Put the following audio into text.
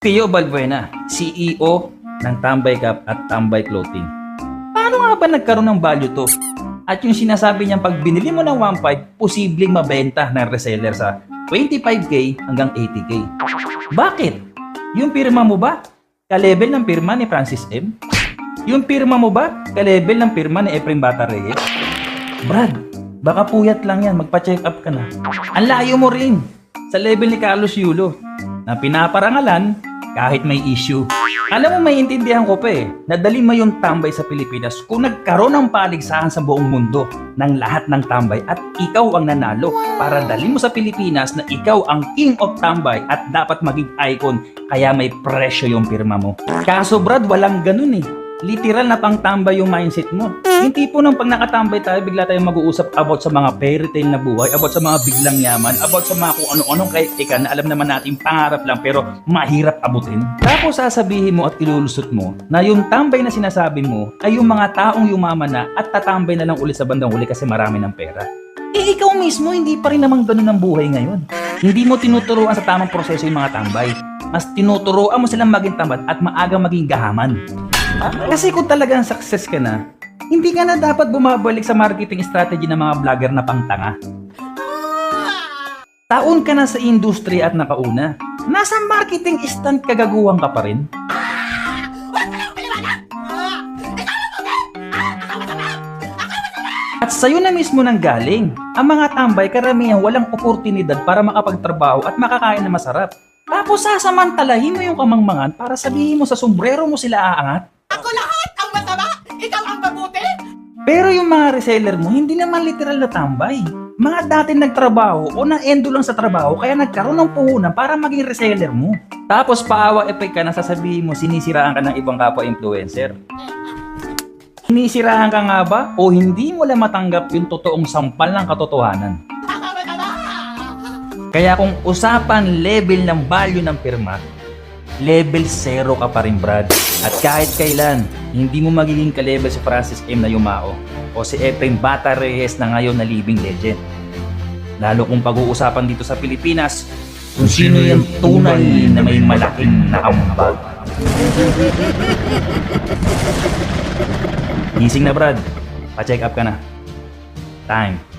Tio Balbuena, CEO ng Tambay Cup at Tambay Clothing. Paano nga ba nagkaroon ng value to? At yung sinasabi niyang pag binili mo ng 1.5, posibleng mabenta ng reseller sa 25k hanggang 80k. Bakit? Yung pirma mo ba? Ka-level ng pirma ni Francis M? Yung pirma mo ba? Ka-level ng pirma ni Efrem Bata Reyes? Brad, baka puyat lang yan. Magpa-check up ka na. Ang layo mo rin sa level ni Carlos Yulo na pinaparangalan kahit may issue. Alam mo, may intindihan ko pa eh. Nadali mo yung tambay sa Pilipinas kung nagkaroon ng paligsahan sa buong mundo ng lahat ng tambay at ikaw ang nanalo para dali mo sa Pilipinas na ikaw ang king of tambay at dapat maging icon kaya may presyo yung pirma mo. Kaso Brad, walang ganun eh. Literal na pangtambay yung mindset mo. Yung tipo ng pag nakatambay tayo, bigla tayong mag-uusap about sa mga fairy tale na buhay, about sa mga biglang yaman, about sa mga kung ano-anong kahit ika na alam naman natin pangarap lang pero mahirap abutin. Tapos sasabihin mo at ilulusot mo na yung tambay na sinasabi mo ay yung mga taong yumaman na at tatambay na lang uli sa bandang uli kasi marami ng pera. Eh ikaw mismo, hindi pa rin naman ganun ang buhay ngayon. Hindi mo tinuturuan sa tamang proseso yung mga tambay. Mas tinuturuan mo silang maging tamad at maagang maging gahaman. Kasi kung talagang success ka na, hindi ka na dapat bumabalik sa marketing strategy ng mga vlogger na pangtanga. Taon ka na sa industry at nakauna. Nasa marketing stand kagaguhan ka pa rin. At sa'yo na mismo nang galing. Ang mga tambay karamihan walang oportunidad para makapagtrabaho at makakain na masarap. Tapos sasamantalahin mo yung kamangmangan para sabihin mo sa sombrero mo sila aangat. Ang mabuti! Pero yung mga reseller mo, hindi naman literal na tambay. Mga dati nagtrabaho o na-endo lang sa trabaho kaya nagkaroon ng puhunan para maging reseller mo. Tapos paawa effect ka na sasabihin mo sinisiraan ka ng ibang kapwa influencer. Sinisiraan ka nga ba o hindi mo lang matanggap yung totoong sampal ng katotohanan? Kaya kung usapan level ng value ng firma, level 0 ka pa rin Brad. At kahit kailan, hindi mo magiging ka-level si Francis M. na yumao o si Efrem Bata Reyes na ngayon na living legend. Lalo kung pag-uusapan dito sa Pilipinas, kung sino yung tunay na may malaking nakambag. Gising na Brad, pa-check up ka na. Time.